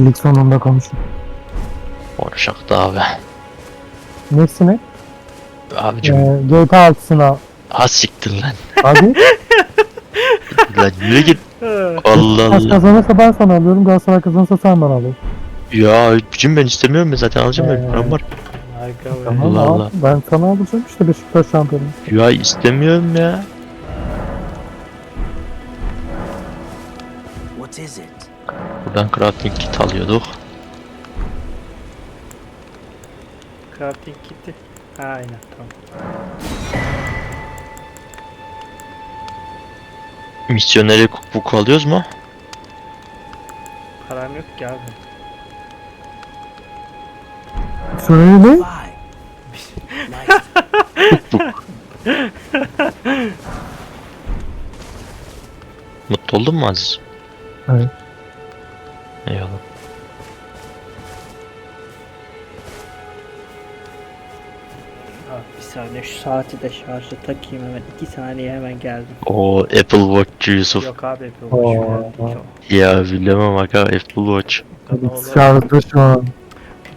Lig sonunda konuşun. Konuşak da abi. Nesine? Abicim Ee, GTA 6'sına ha siktir lan. hadi. lan yürü git. Allah Kaç Allah. kazanırsa ben sana alıyorum. Galatasaray kazanırsa sen bana alıyorsun. Ya abicim ben istemiyorum ben zaten alacağım Ee, param var. Tamam Allah al. Allah. Ben sana alacağım işte Beşiktaş şampiyonu. Ya istemiyorum ya. What is it? Buradan crafting kit alıyorduk. Crafting kiti. Ha, aynen tamam. Misyoneri cookbook alıyoruz mu? Param yok ki abi. Söyle nice. Mutlu oldun mu Aziz? Evet. Saati de şarja takayım hemen. 2 saniye hemen geldim. O Apple Watch Yusuf. Yok abi Apple Watch Ya bilemem aga Apple Watch. o kadar olur. Şarjda şu an.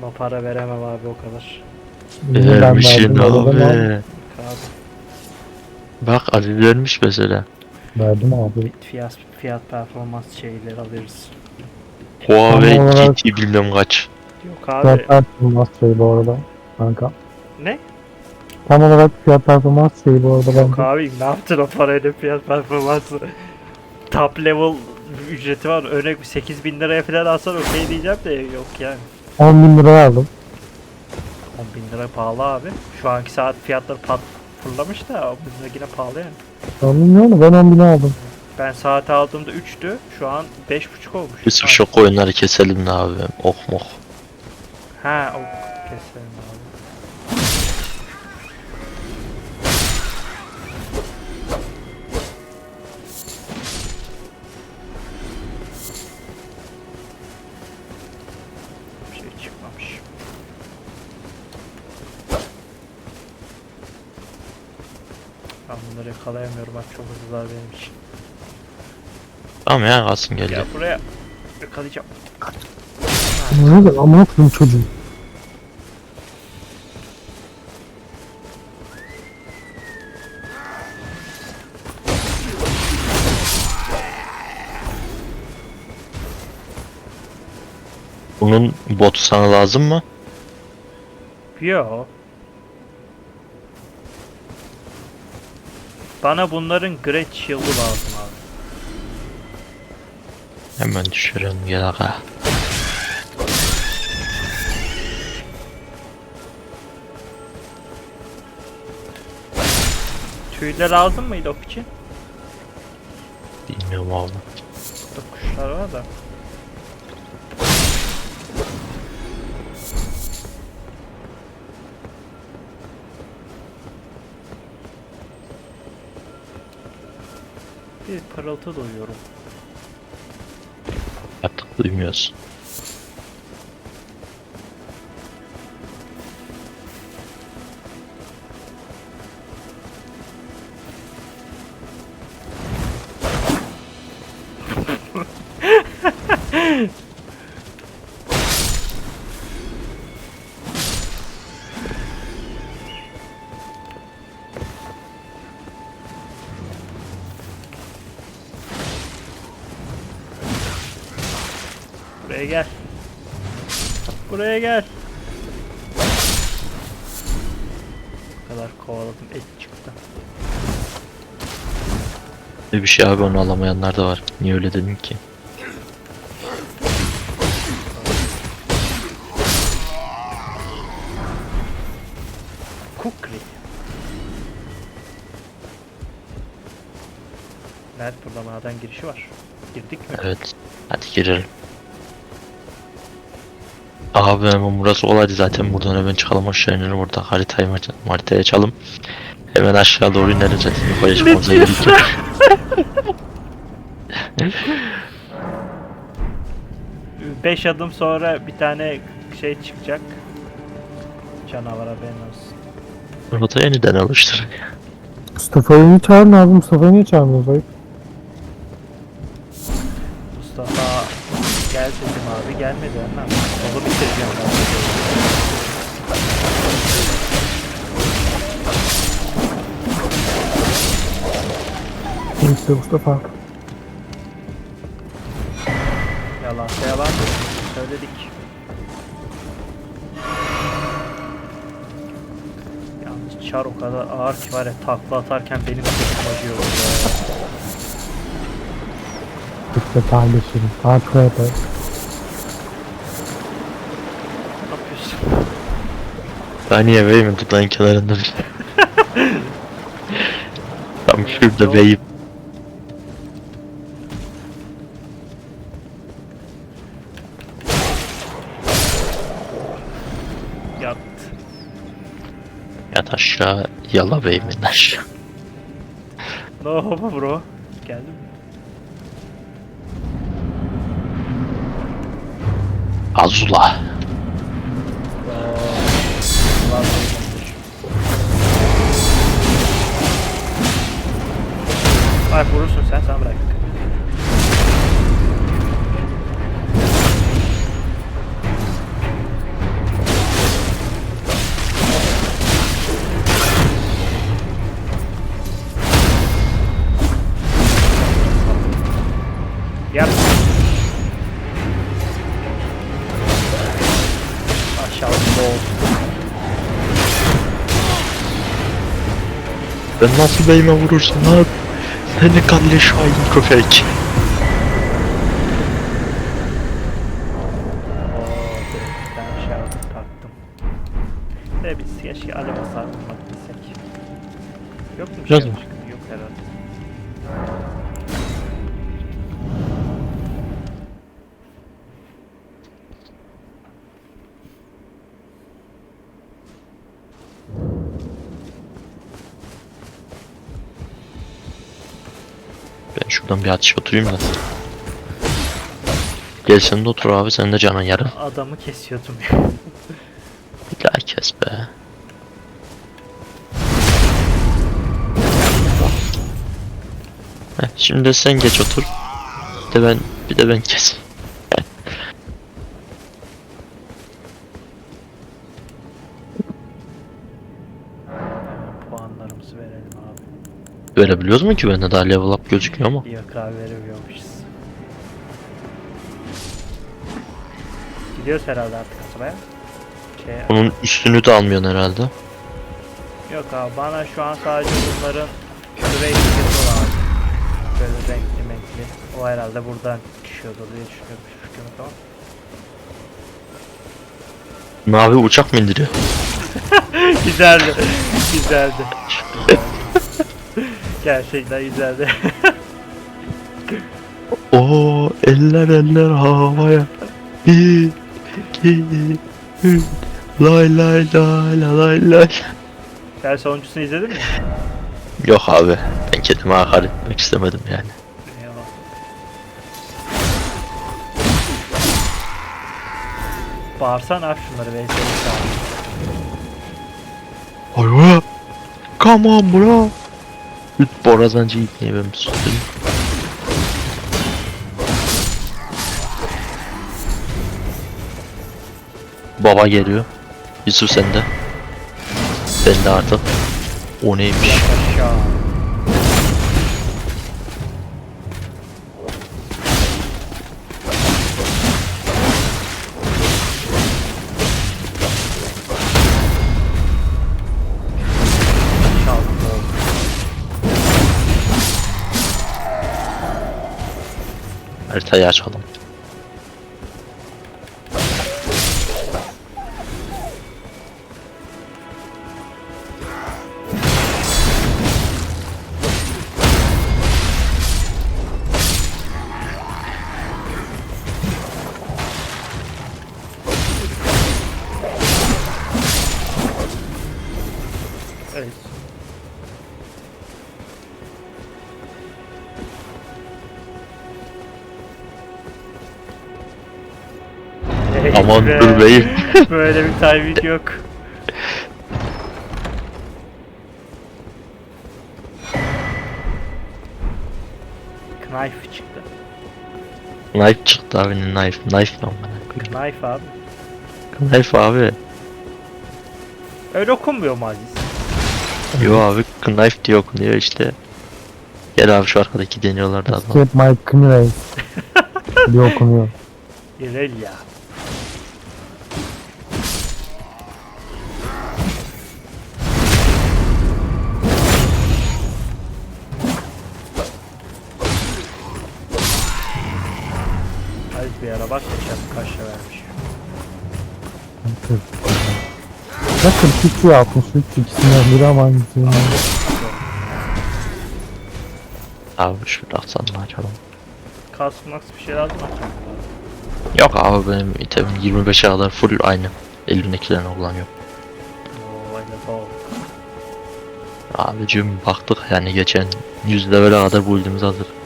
Buna para veremem abi o kadar. Verdim, o zaman abi. Abi Bak Ali vermiş mesela. Verdim abi. fiyat fiyat performans şeyleri alırız. Huawei olarak- GT bilmem kaç. Yok abi. Fiyat performans şeyi bu arada. Kanka. Ne? Tam olarak fiyat performans şeyi bu arada Yok bence. abi ne yaptın o parayla fiyat performansı? Top level ücreti var. Örnek 8000 liraya falan alsan okey diyeceğim de yok yani. 10 bin liraya aldım. 10 bin lira pahalı abi. Şu anki saat fiyatları pat fırlamış da bizim yine pahalı yani. 10 milyon ben 10 bin aldım. Ben saati aldığımda 3'tü. Şu an 5.5 olmuş. Bir sürü Ha. şok oyunları keselim de abi. Oh moh. Ha o keselim yakalayamıyorum bak çok hızlılar benim için. Tamam ya kalsın geldi. Gel buraya. Yakalayacağım. Ne oldu? Amına koyayım çocuğu. Bunun botu sana lazım mı? Yo. Bana bunların Great Shield'ı lazım abi. Hemen gel aga. Tüyler lazım mıydı ok için? Bilmiyorum abi. Burada kuşlar var da. Bir parıltı duyuyorum. Artık duymuyoruz. Şey abi onu alamayanlar da var. Niye öyle dedin ki? Kukri. Nerede burada maden girişi var? Girdik mi? Evet. Hadi girelim. Abi hemen burası olaydı zaten buradan hemen çıkalım aşağı inelim burada haritayı haritayı açalım. Hemen aşağı doğru inelim zaten yukarı çıkmamıza gerek yok. 5 adım sonra bir tane şey çıkacak. Canavar haberin olsun. Rota yeniden oluştur. Mustafa'yı çağırın abi. Mustafa'yı niye çağırmıyoruz? Ayıp. Mustafa gel dedim Abi gelmedi hemen. Solu bitireceğim ben. Neyse Mustafa. Yalansa yalan. Söyledik. Yalnız çar o kadar ağır ki var ya takla atarken benim sesim acıyor ya. Lütfen kardeşim. Takip et. Ne yapıyorsun? Ben niye beyim dudağın kenarında bir Tam şurada beyim. Aşağı yala beyimin aşağı. No bro. Geldin mi? Azula. Ay vurursun sen sen bırak. Ben nasıl beyime vurursun lan? Seni kanlı şahin köpek. Ben bir atış oturayım da. Gel sen de otur abi sen de canın yarın. Adamı kesiyordum ya. Bir daha kes be. Heh, şimdi sen geç otur. Bir de ben bir de ben kes. Verebiliyoruz mu ki bende daha level up gözüküyor ama. Yok abi veremiyormuşuz. Gidiyoruz herhalde artık kasabaya. Şey, Onun üstünü de almıyorsun herhalde. yok abi bana şu an sadece bunların var. Böyle renkli renkli. O herhalde buradan düşüyordu diye düşünüyorum. Şu fikrim yok ama. Mavi uçak mı indiriyor? güzeldi. güzeldi. Gerçekten güzeldi. Oo eller eller havaya. Bir, iki, üç. Lay lay lay lay lay. Sen sonuncusunu izledin mi? Yok abi. Ben kendime hakaret etmek istemedim yani. Eyvallah. Bağırsana abi şunları çağır. Hayır. Come on bro. Lüt borazancı gitmeyi ben bir sustum. Baba geliyor. Yusuf sende. Ben de artık. O neymiş? Haritayı açalım. Evet. Aman Be. dur beyim. Böyle bir timing yok. Knife çıktı. Knife çıktı abi knife. Knife lan bana. Knife abi. Knife abi. Öyle okunmuyor mu Aziz? Yo abi knife diye okunuyor işte. Gel abi şu arkadaki deniyorlar da adam. Escape my knife. diye okunuyor. İrelia. Aziz bir ara bak geçen kaç lira vermiş. 43 ya 63 ikisinden biri ama hangisi? ya? Abi şu aksanını açalım. Kask max bir şey lazım mı? Yok abi benim itemim 25'e kadar full aynı. Elimdekilerini kullanıyor. Oo öyle bol. Abicim baktık yani geçen 100 level'e kadar bu build'imiz hazır.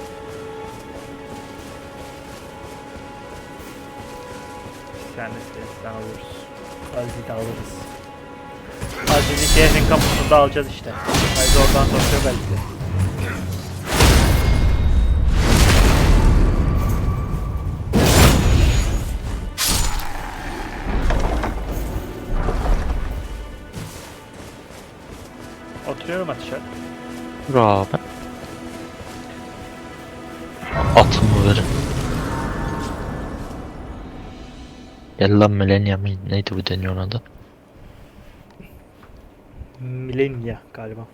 Kapısında alacağız işte. Aziz oradan sokuyor belki de. Oturuyorum ateşe. Dur abi. Atımı verin. Gel lan Millennium neydi bu deniyor ona? Millennia galiba.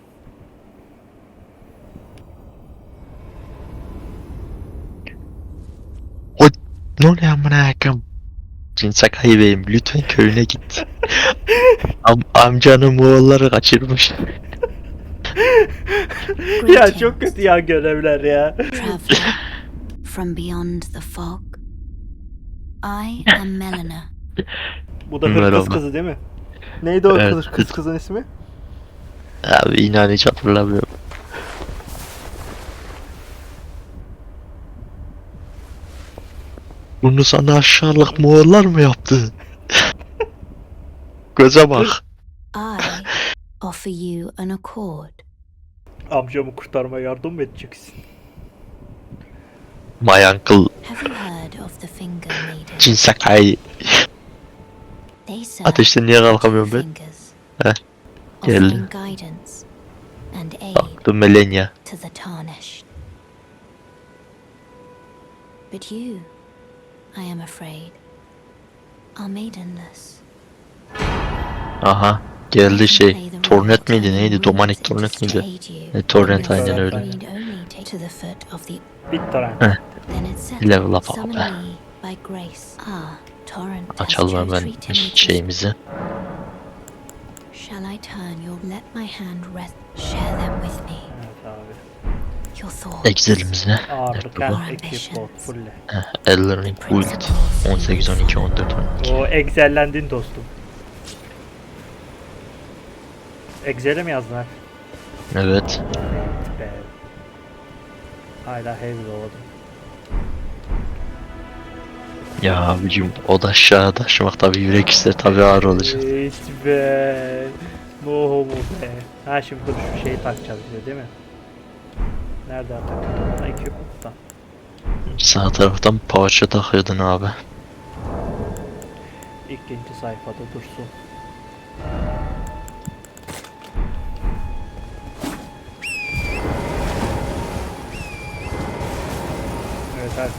Ne oluyor amına koyayım? Cinsak beyim lütfen köyüne git. Am amcanın oğulları kaçırmış. ya çok kötü ya görevler ya. from beyond the fog. I am Melina. Bu da hırkız kızı değil mi? Neydi o Evet, kız, kız kızın ismi? Abi inan hiç hatırlamıyorum. Bunu sana aşağılık Moğollar mı yaptı? Göze bak. I offer you an accord. Amcamı kurtarmaya yardım mı edeceksin? My uncle Have you heard of the Finger Maiden? Cinsakai. They serve Ateşten niye kalkamıyorum ben? fingers, Heh, geldim. offering guidance and aid Baktım Melenya. to the tarnished. But you, I am afraid, are maidenless. Aha. Geldi şey. Tornet miydi neydi? Domanik Tornet miydi? E, Torrent aynen öyle. BitTorrent. Level up abi. Ah, Açalım hemen şeyimizi. Shall I turn your let my hand rest share them with me Evet abi. your thoughts Excel'imizi. Ağırlık bu? ha. Ekip bot fulle. Ellerin Build. 18, 12, 14, 12. O Excel'lendin dostum. Excel'e mi yazdın ha? Evet. Be. Hala heavy oldum. Ya abicim o da aşağı taşımak tabi yürek ister tabi ağır olacak. Hiç be. No homo be. Ha şimdi dur şu şeyi takacağız diyor değil mi? Nerede takıyorduk? Ha equipment'ta. Sağ taraftan power'a takıyordun abi. İkinci sayfada dursun. Evet abi.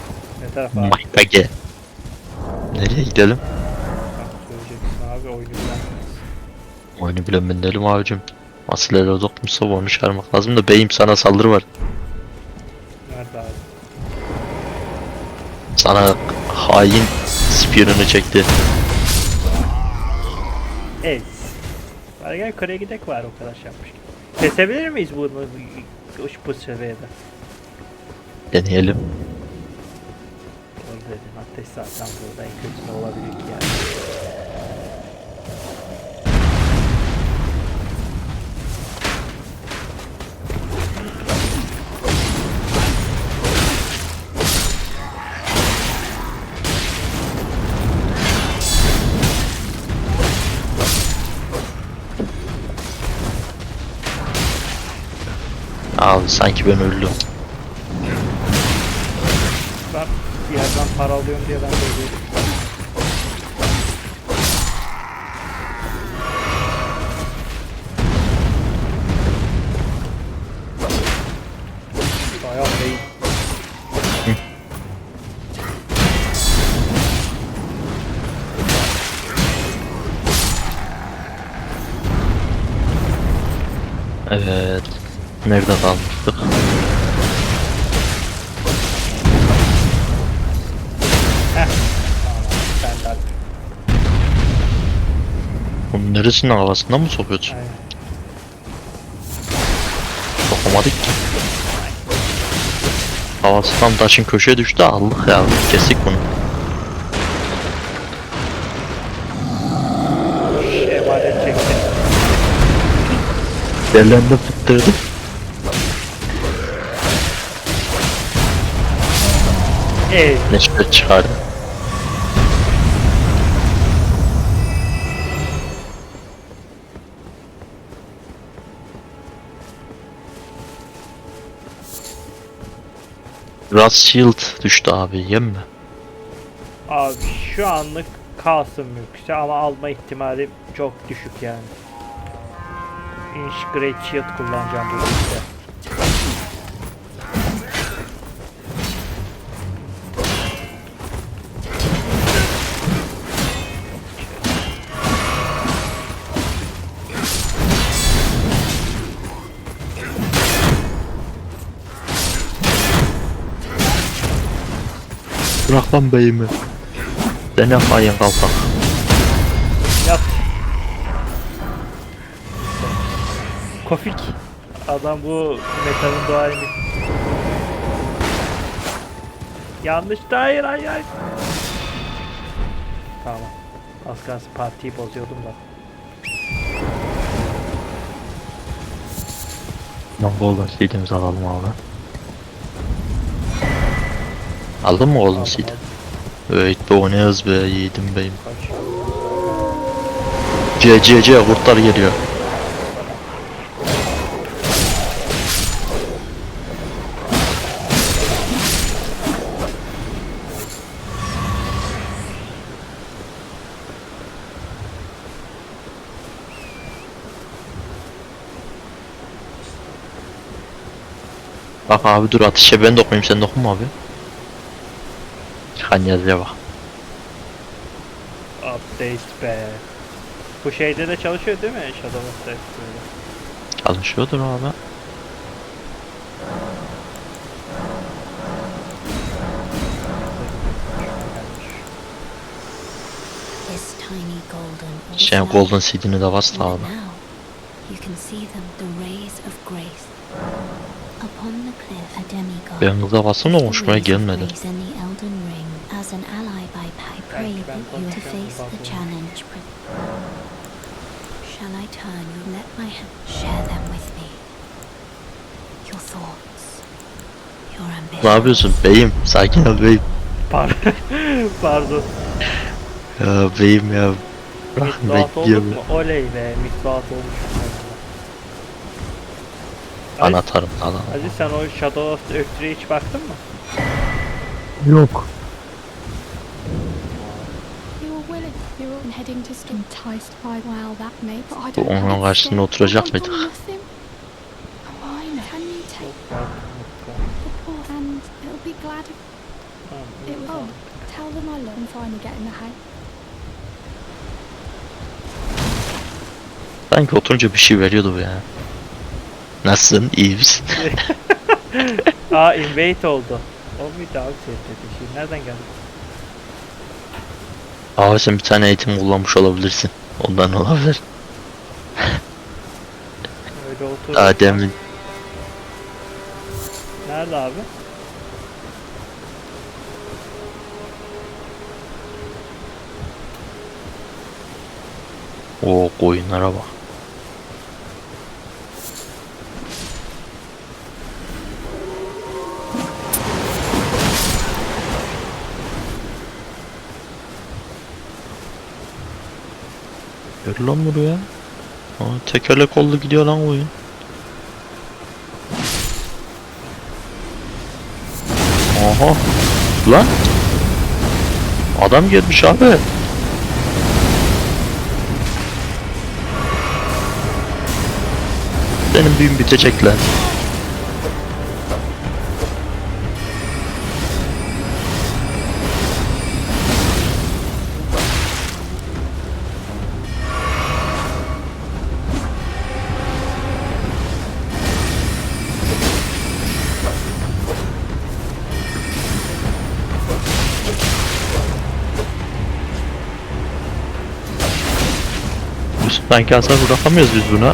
Ne taraf abi? Nereye gidelim? Söyleyeceksin abi oyunu bilen. Oyunu bilen ben değilim abicim. Asıl ele dokunmuşsa onu çıkarmak lazım da beyim sana saldırı var. Nerede abi? Sana hain spear'ını çekti. Ez. Hadi gel Kore'ye gidek var o kadar şey yapmış. Kesebilir miyiz bunu bu, bu seviyede? Deneyelim. Ateş zaten burada en kötüsü olabilir ki yani. Abi sanki ben öldüm. Bir yerden para alıyorum diye ben de ödüyorum. Değil. Evet. Nerede kalmıştık? Bunun neresinin havasından mı sokuyorsun? Aynen. Sokamadık ki. Havası tam taşın köşeye düştü Allah ya kesik bunu. Emanet çekti. Yerlerinde fıttırdı. Ey Neşter çıkardı. Ras Shield düştü abi yem mi? Abi şu anlık kalsın mümkünse ama alma ihtimali çok düşük yani. Inch Great Shield kullanacağım bu işte. Bırak lan beyimi. Dene hain kalpak. Yat. Kofik. Adam bu metalin doğayını. Yanlış da hayır hayır hayır. Tamam. Az kalsın partiyi bozuyordum da. Golden Seed'imizi alalım abi. Aldın mı Seed? aldım. Evet be o ne hız be yiğidim beyim. C C C kurtlar geliyor. Bak abi dur ateşe ben dokunayım sen dokunma abi. Çıkan yazıya bak. Update be. Bu şeyde de çalışıyor değil mi? Shadow of Death böyle. Çalışıyordur abi. Şey Golden Seed'ini de bastı abi. now you can see them, the rays of grace. Upon the cliff, a demigod. Ben kıza bastım da The hoşuma rays of gelmedi. As an ally by I pray that you to face the challenge. Shall I turn you? Let my hand share them with me. Your thoughts, your ambitions. Ne yapıyorsun beyim? Sakin ol beyim. Pardon. Pardon. Ya beyim ya. Bırak olduk bekliyorum. mu? Oley be. Midloat olmuş. Aziz, Anahtarım. Aziz sen o Shadow of the Earth'e hiç baktın mı? Yok. Get in the hang. Sanki oturunca bir şey veriyordu bu ya. Nasılsın? İyi misin? Aa invade oldu. O muydu abi senin dediğin şey? Nereden geldi? Abi sen bir tane eğitim kullanmış olabilirsin. Ondan olabilir. Öyle otur. Daha demin Nerede abi? o koyunlara bak. Lan buraya. Aa, tekerlek oldu gidiyor lan oyun. Aha. Lan Adam gelmiş abi. Senin büyün bitecek lan. Sanki hasar bırakamıyoruz biz buna.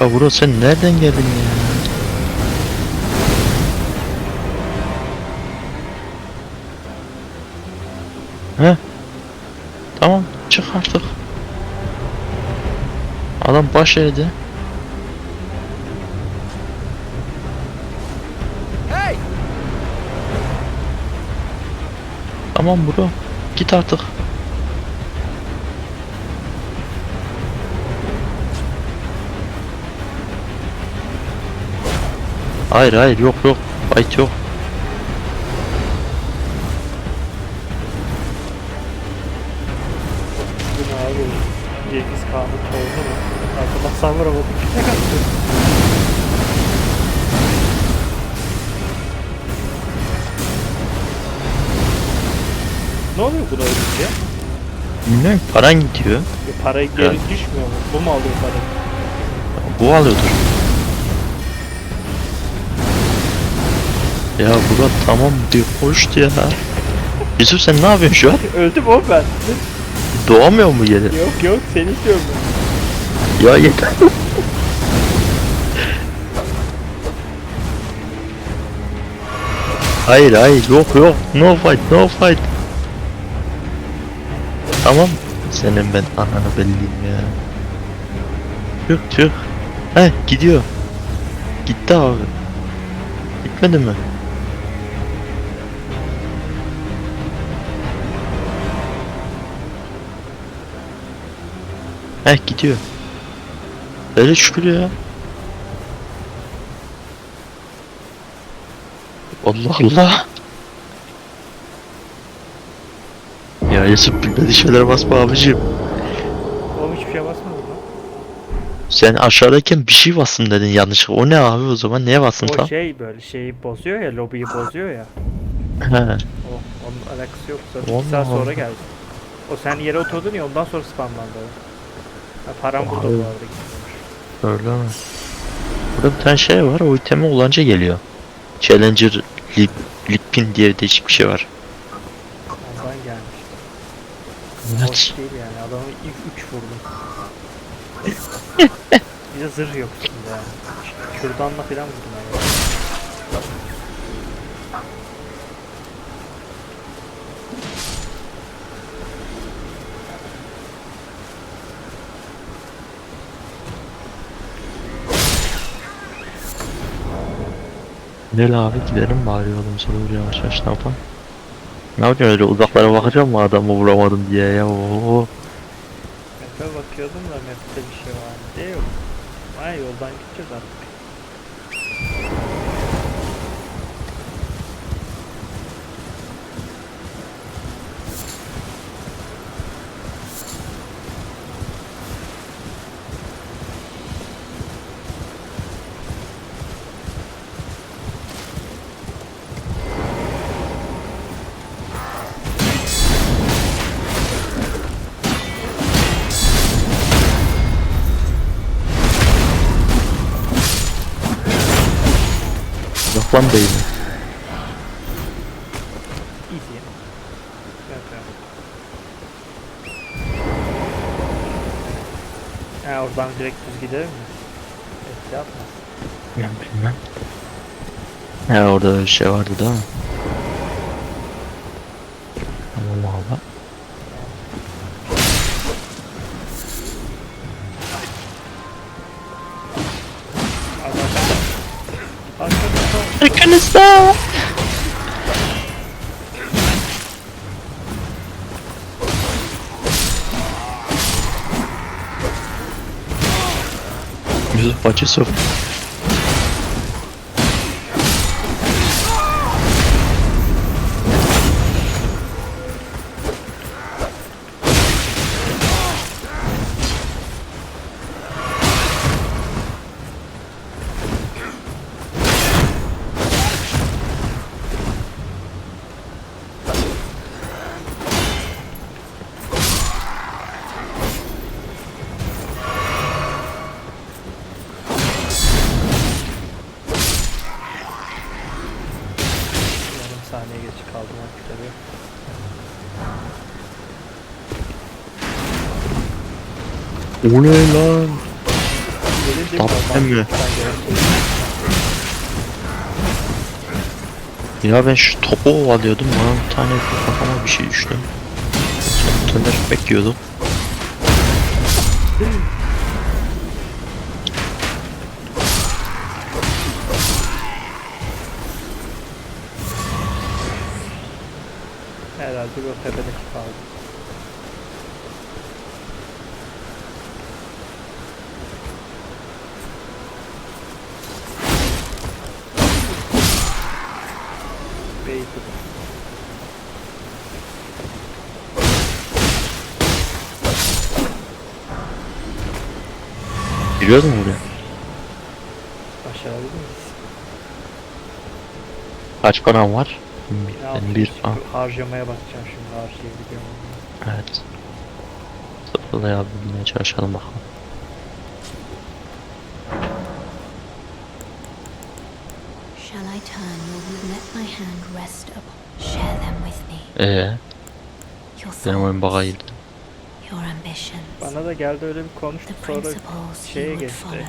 Ya bro sen nereden geldin ya? He? Tamam çık artık. Adam baş eğdi. Tamam bro. Git artık. Hayır hayır yok yok. Fight yok. Ne oluyor buna ölünce? Bilmiyorum paran gidiyor. E, para geri Evet. düşmüyor mu? Bu mu alıyor parayı? Bu alıyordur. Ya Burak tamam bir hoştu ya. Yusuf sen ne yapıyorsun şu an? Öldüm o ben. Doğamıyor mu yeri? yok yok seni istiyorum ben. Ya yeter. Hayır hayır yok yok no fight no fight. Tamam. Senin ben ananı belliyim ya. Çık çık. He gidiyor. Gitti abi. Gitmedi mi? He gidiyor. Öyle şükür ya. Allah Allah. Ya Yusuf bilmediği şeylere basma abicim. Oğlum hiçbir şey basmadım lan. Sen aşağıdayken bir şey bassın dedin yanlışlıkla. O ne abi o zaman? Neye bassın O tam? şey böyle şeyi bozuyor ya, lobiyi bozuyor ya. He. O, onun alakası yok. Sonra iki saat sonra Allah. geldi. O sen yere oturdun ya ondan sonra spamlandı. o. Ha, param burada bu arada. Öyle mi? Burada bir tane şey var. O itemi olunca geliyor. Challenger Lip, Lipin diye değişik bir şey var. Ondan gelmiş. Hoş değil yani. Adamı ilk 3 vurdum. bir de zırh yok üstünde yani. Kürdanla falan vurdum yani. Gel abi gidelim bari yolumuza doğru yavaş yavaş ne yapalım? Ne yapacağım öyle uzaklara bakacağım mı adamı vuramadım diye ya oo. Map'e bakıyordum da map'te bir şey var diye yok. Ay yoldan gideceğiz artık. Değil mi? Easy. Ha oradan direkt düz gider mi? Evet yapma. Ben bilmem. He orada öyle şey vardı değil mi? Yusuf Paçı 0. O ne lan? Normal mi? Ya ben şu topu ovalıyordum. Bana bir tane kafama bir şey düştü. Sonra döner bekliyordum. Herhalde o tepedeki kaldı. Giriyordun mu buraya? Başarabilir miyiz? Kaç param var? Ben bir... Ah, Harcamaya bakacağım şimdi harcayabiliyor muyum? evet. Sıfırlayabilmeye çalışalım bakalım. Shall I turn your let my hand rest upon? Share them with me. Ee, benim oyun girdi. Your ambitions, Bana da geldi öyle bir konuştu the sonra principles şeye geçti. follow.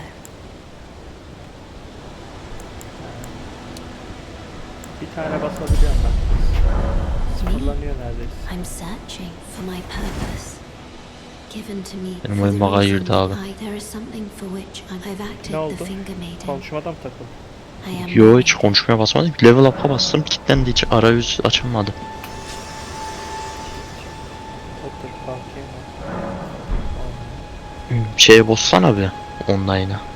bir tane basabiliyorum ben. Sıfırlanıyor neredeyse. I'm searching for my purpose. Given to me Benim for oyun reason girdi abi. There is something for which I've acted Ne oldu? the finger maiden. Konuşmada mı Yo hiç konuşmaya basmadım. Level up'a bastım. Kilitlendi hiç arayüz açılmadı. Şeye bossana bir online'a.